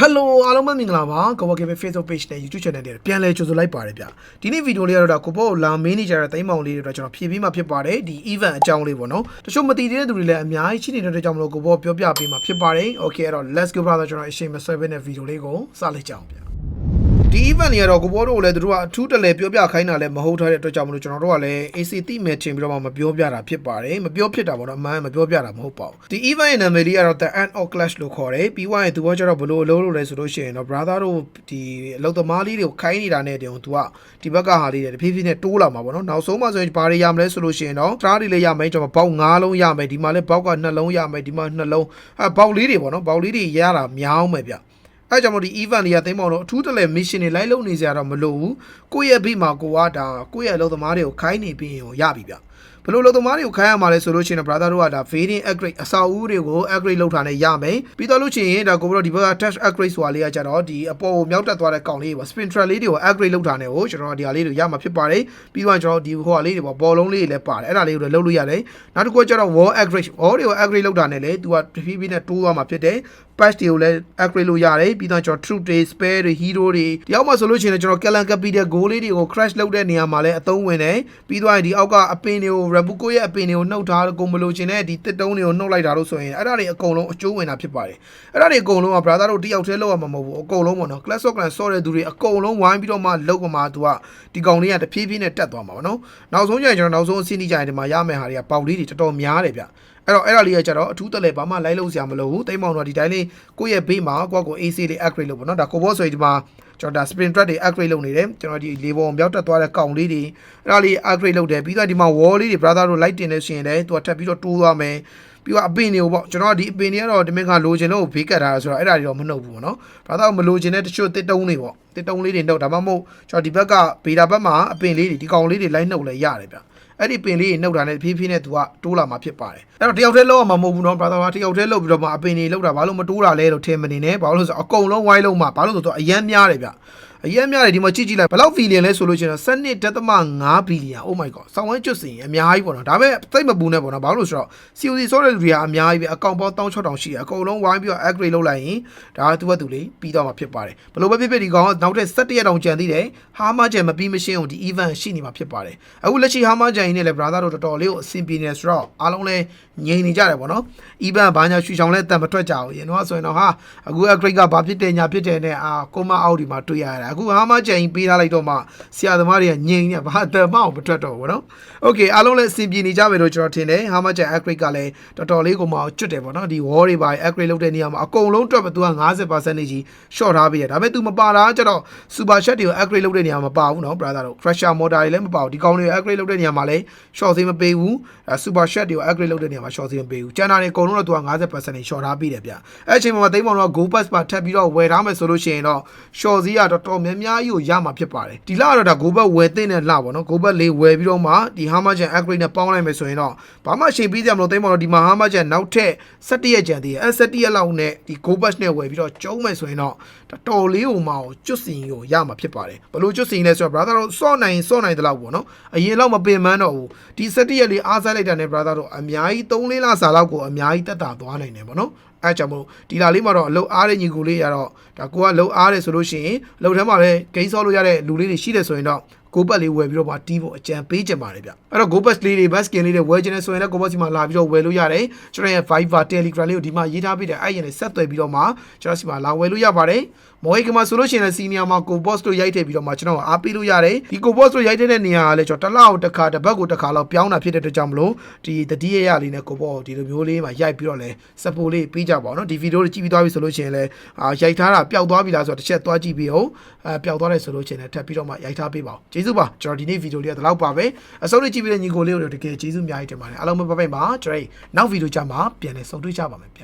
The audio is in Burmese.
Hello အားလုံးပဲမင်္ဂလာပါကဝကေပဲ Facebook page နဲ့ YouTube channel တွေပြန်လဲကြိုဆိုလိုက်ပါတယ်ဗျဒီနေ့ဗီဒီယိုလေးကတော့ကိုပေါ့လာမင်းနေကြတဲ့တိမ့်မောင်လေးတွေတော့ကျွန်တော်ဖြည့်ပြီးမှဖြစ်ပါတယ်ဒီ event အကြောင်းလေးပေါ့နော်တချို့မသိသေးတဲ့သူတွေလည်းအများကြီးရှိနေတဲ့အတွက်ကြောင့်မလို့ကိုပေါ့ပြောပြပေးမှဖြစ်ပါတယ် Okay အဲ့တော့ let's go brother ကျွန်တော်အချိန်မဆွဲဘဲနဲ့ဗီဒီယိုလေးကိုစလိုက်ကြအောင်ဗျ ဒီ event တွေကတော့ကိုဘောတို့ကိုလည်းသူတို့ကအထူးတလဲပြောပြခိုင်းတာလည်းမဟုတ်ထားတဲ့အတွက်ကြောင့်မလို့ကျွန်တော်တို့ကလည်း AC တိမဲ့ချင်းပြီးတော့မှမပြောပြတာဖြစ်ပါတယ်မပြောဖြစ်တာပေါ့နော်အမှန်မပြောပြတာမဟုတ်ပါဘူးဒီ event ရဲ့နာမည်လေးကတော့ the end of clash လို့ခေါ်တယ်ပြီးွားရင်သူကကျတော့ဘလို့အလုပ်လုပ်လဲဆိုလို့ရှိရင်တော့ brother တို့ဒီအလုပ်သမားလေးတွေကိုခိုင်းနေတာနဲ့တုန်းသူကဒီဘက်ကဟာလေးတွေတဖြည်းဖြည်းနဲ့တိုးလာမှာပေါ့နော်နောက်ဆုံးမှဆိုရင်ဘာတွေရမလဲဆိုလို့ရှိရင်တော့ star တွေလည်းရမယ်ကျွန်တော်ဘောက်၅လုံးရမယ်ဒီမှာလည်းဘောက်က2လုံးရမယ်ဒီမှာ2လုံးအဲဘောက်လေးတွေပေါ့နော်ဘောက်လေးတွေရတာများအောင်ပဲဗျ အဲကြောင့်မို့ဒီ event တွေကသိမ်းပေါတော့အထူးတလဲ mission တွေလိုက်လုပ်နေကြရတော့မလို့ဘူးကိုယ့်ရဲ့ဘိမှာကိုကဒါကိုယ့်ရဲ့အလုပ်သမားတွေကိုခိုင်းနေပြီးရင်ရပြီဗျ ဘလို့အလုပ်သမားတွေကိုခိုင်းရမှာလဲဆိုလို့ရှိရင် brother တို့ကဒါ fading upgrade အစာအုပ်တွေကို upgrade လုပ်ထားနေရမယ်ပြီးတော့လို့ရှိရင်ဒါကိုတို့ဒီဘက်က touch upgrade ဆိုတာလေးကကြတော့ဒီအပေါ်ကိုမြောက်တက်သွားတဲ့ကောင်လေးတွေပေါ့ spin track လေးတွေကို upgrade လုပ်ထားနေကိုကျွန်တော်ဒီဟာလေးတွေရမှာဖြစ်ပါတယ်ပြီးတော့ကျွန်တော်ဒီဟိုဟာလေးတွေပေါ့ဘောလုံးလေးတွေလည်းပါတယ်အဲ့ဒါလေးတွေလုပ်လို့ရတယ်နောက်တစ်ခုကကျတော့ wall upgrade wall တွေကို upgrade လုပ်တာနဲ့လေသူကတဖြည်းဖြည်းနဲ့တိုးသွားမှာဖြစ်တယ် patch တွေကိုလည်း upgrade လုပ်ရတယ်ပြီးတော့ကျွန်တော် truth တွေ spare တွေ hero တွေဒီအောက်မှာဆိုလို့ရှိရင်ကျွန်တော် Kalan Capital goal လေးတွေကို crash လုပ်တဲ့နေရာမှာလည်းအသုံးဝင်တယ်ပြီးတော့ဒီအောက်က အပင်တွေကို Rabuko ရဲ့အပင်တွေကိုနှုတ်ထားကုန်မလို့ခြင်းနဲ့ဒီတစ်တုံးတွေကိုနှုတ်လိုက်တာလို့ဆိုရင်အဲ့ဒါတွေအကုန်လုံးအကျိုးဝင်တာဖြစ်ပါတယ်အဲ့ဒါတွေအကုန်လုံးက brother တို့တယောက်တည်းလောက်ရမှာမဟုတ်ဘူးအကုန်လုံးပေါ့နော် class of clan ဆော့တဲ့သူတွေအကုန်လုံးဝိုင်းပြီးတော့မှလောက်ကမှသူကဒီကောင်လေးကတဖြည်းဖြည်းနဲ့တက်သွားမှာပေါ့နော်နောက်ဆုံးကျရင်ကျွန်တော်နောက်ဆုံးအဆင့်ကြီးကျရင်ဒီမှာရမယ်ဟာတွေကပေါက်လေးတွေတော်တော်များတယ်ဗျ အဲ့တော့အဲ့ဒါလေးကကြတော့အထူးတက်လဲဘာမှလိုက်လို့ဆရာမလိုဘူးတိတ်မောင်တော့ဒီတိုင်းလေးကိုယ့်ရဲ့ဘေးမှာကိုယ့်ကို AC လေး upgrade လုပ်ပေါ့နော်ဒါကိုဘောဆိုရင်ဒီမှာကျွန်တော်ဒါ spin track တွေ upgrade လုပ်နေတယ်ကျွန်တော်ဒီလေပေါ်မြောက်တက်သွားတဲ့ကောင်လေးတွေအဲ့ဒါလေး upgrade လုပ်တယ်ပြီးတော့ဒီမှာ wall လေးတွေ brother တို့ light တင်နေရှင်လည်းသူကထပ်ပြီးတော့တိုးသွားမယ်ပြီးတော့အပင်တွေကိုပေါ့ကျွန်တော်ဒီအပင်တွေကတော့ဒီမင်းကလိုချင်လို့ဘေးကတ်ထားတာဆိုတော့အဲ့ဒါတွေတော့မနှုတ်ဘူးပေါ့နော်ဘာသာမလိုချင်တဲ့တချို့တစ်တုံးတွေပေါ့တစ်တုံးလေးတွေနှုတ်ဒါမှမဟုတ်ကျွန်တော်ဒီဘက်ကဘေတာဘက်မှာအပင်လေးတွေဒီကောင်လေးတွေလိုက်နှုတ်လဲရတယ်ဗျ အဲ့ဒီပင်လေးတွေနှုတ်တာနဲ့ဖြည်းဖြည်းနဲ့သူကတိုးလာမှာဖြစ်ပါတယ်အဲ့တော့တယောက်တည်းလောက်အောင်မဟုတ်ဘူးနော် brother ကတယောက်တည်းလောက်ပြီးတော့မှအပင်တွေလောက်တာဘာလို့မတိုးတာလဲလို့ထင်မနေနဲ့ဘာလို့လဲဆိုတော့အကုန်လုံးဝိုင်းလုံးမှာဘာလို့ဆိုတော့အရန်များတယ်ဗျအရင်များတယ်ဒီမှာကြည့်ကြည့်လိုက်ဘယ်လောက်ဘီလီယံလဲဆိုလို့ရှိရင်7.5ဘီလီယံ oh my god စောင်းဝဲကျွတ်စင်အများကြီးပေါ့နော်ဒါပေမဲ့သိပ်မပူနဲ့ပေါ့နော်ဘာလို့လဲဆိုတော့ COC ဆော့တဲ့လူတွေကအများကြီးပဲအကောင့်ပေါင်း16000ရှိတယ်အကုန်လုံးဝိုင်းပြီးတော့ upgrade လုပ်လိုက်ရင်ဒါကသူ့ဘက်သူလေးပြီးတော့မှာဖြစ်ပါတယ်ဘယ်လိုပဲဖြစ်ဖြစ်ဒီကောင်ကနောက်ထပ်17ရက်တောင်ကြံသေးတယ်ဟာမကြံမပြီးမရှင်းအောင်ဒီ event ရှိနေမှာဖြစ်ပါတယ်အခုလက်ရှိဟာမကြံရင်းနဲ့လည်း brother တို့တော်တော်လေးကိုအဆင်ပြေနေဆိုတော့အားလုံးလည်းငြိမ်နေကြတယ်ပေါ့နော် event ဘာညာရွှေချောင်လဲတန်မထွက်ကြဘူးရင်တော့ဆိုရင်တော့ဟာအခု upgrade ကဘာဖြစ်တယ်ညာဖြစ်တယ်နဲ့အာကိုမအောက်ဒီမှာတွေ့ရတာအခုဟာမကြံရင်ပေးထားလိုက်တော့မှဆရာသမားတွေကငြိမ်နေဘာတမအောင်မထွက်တော့ဘူးပေါ့နော်။ Okay အားလုံးလည်းအဆင်ပြေနေကြပြီလို့ကျွန်တော်ထင်တယ်။ဟာမကျန် upgrade ကလည်းတော်တော်လေးကိုမှကျွတ်တယ်ပေါ့နော်။ဒီ wall တွေပါ upgrade လုပ်တဲ့နေရာမှာအကုန်လုံးတွက်ပဲသူက50%ကြီး short ထားပေးရ။ဒါပေမဲ့ तू မပါတာကျတော့ super chat တွေကို upgrade လုပ်တဲ့နေရာမှာမပါဘူးနော် brother တို့ crusher motor တွေလည်းမပါဘူး။ဒီကောင်တွေ upgrade လုပ်တဲ့နေရာမှာလည်း short သေးမပေးဘူး။ super chat တွေကို upgrade လုပ်တဲ့နေရာမှာ short သေးမပေးဘူး။ကျန်တာတွေအကုန်လုံးတော့ तू က50%ကြီး short ထားပေးတယ်ဗျ။အဲ့အချိန်မှာသိမ်းမောင်တော့ go pass ပါထပ်ပြီးတော့ဝယ်ထားမယ်ဆိုလို့ရှိရင်တော့ short ဈေးကတော်တော်များများကြီးကိုရမှာဖြစ်ပါတယ်။ဒီလကတော့ဒါ go back ဝယ်တဲ့နဲ့လပေါ့နော် go back လေးဝယ်ပြီးတော့မှဒီ hammer gen upgrade နဲ့ပေါင်းလိုက်မယ်ဆိုရင်တော့ဘာမှအချိန်ပေးကြမလို့သိမ်းပါတော့ဒီမှာ hammer gen နောက်ထပ်17ရက်ကြံသေးတယ်အဲ17ရက်လောက်နဲ့ဒီ go back နဲ့ဝယ်ပြီးတော့ကျုံးမယ်ဆိုရင်တော့တော်တော်လေးဟိုမှာကျွတ်စင်ကိုရမှာဖြစ်ပါတယ်ဘလို့ကျွတ်စင်လဲဆိုတော့ brother တို့စော့နိုင်စော့နိုင်တဲ့လောက်ပေါ့နော်အရင်လောက်မပင်မန်းတော့ဘူးဒီ17ရက်လေးအားစားလိုက်တာနဲ့ brother တို့အများကြီး3လေးလစာလောက်ကိုအများကြီးတက်တာသွားနိုင်တယ်ပေါ့နော်အဲကြောင့်မို့ဒီလာလေးမှာတော့အလုတ်အားတဲ့ညီကိုလေးရတော့ဒါကိုကလှုပ်အားတယ်ဆိုလို့ရှိရင်အလုတ်ထဲမှာလည်းဂိမ်းဆော့လို့ရတဲ့လူလေးတွေရှိတယ်ဆိုရင်တော့ကိုပတ်လေးဝယ်ပြီးတော့မှတီးဖို့အကြံပေးကြပါတယ်ဗျအဲ့တော့ GoBus လေးတွေ bus skin လေးတွေဝယ်ချင်တယ်ဆိုရင်လည်း GoBus စီမှာလာပြီးတော့ဝယ်လို့ရတယ်ကျွန်တော်ရဲ့ Viber Telegram လေးကိုဒီမှာရေးထားပေးတယ်အဲ့ရင်လည်းဆက်သွယ်ပြီးတော့မှကျွန်တော်စီမှာလာဝယ်လို့ရပါတယ်မော်ဟိကမှာဆိုလို့ရှိရင်လည်း senior မှာ GoBus တို့ရိုက်ထည့်ပြီးတော့မှကျွန်တော်အားပေးလို့ရတယ်ဒီ GoBus တို့ရိုက်ထည့်တဲ့နေရာကလည်းကျွန်တော်တစ်လောက်တစ်ခါတစ်ပတ်ကိုတစ်ခါလောက်ပြောင်းတာဖြစ်တဲ့အတွက်ကြောင့်မလို့ဒီတတိယရလေးနဲ့ GoBus ဒီလိုမျိုးလေးမှာရိုက်ပြီးတော့လဲ support လေးပေးကြပါအောင်နော်ဒီဗီဒီယိုတွေကြည့်ပြီးသွားပြီဆိုလို့ရှိရင်လည်းအာရိုက်ထားတာပျောက်သွားပြီလားဆိုတော့တစ်ချက်သွားကြည့်ပြီးအောင်အဲပျောက်သွားတယ်ဆိုလို့ရှိရင်လည်းထပ်ပြီးတော့မှရိုက်ထားပေးပါအောင်ကျေးဇူးပါကျွန်တော်ဒီနေ့ဗီဒီယိုလေးကဒီလောက်ပါပဲအဆုံးလေးကြည့်ပြီးတဲ့ညီကိုလေးတို့တကယ်ကျေးဇူးအများကြီးတင်ပါတယ်အားလုံးပဲပတ်ပိတ်ပါကျွန်တော်နောက်ဗီဒီယိုကြမှာပြန်လည်ဆုံတွေ့ကြပါမယ်ဗျ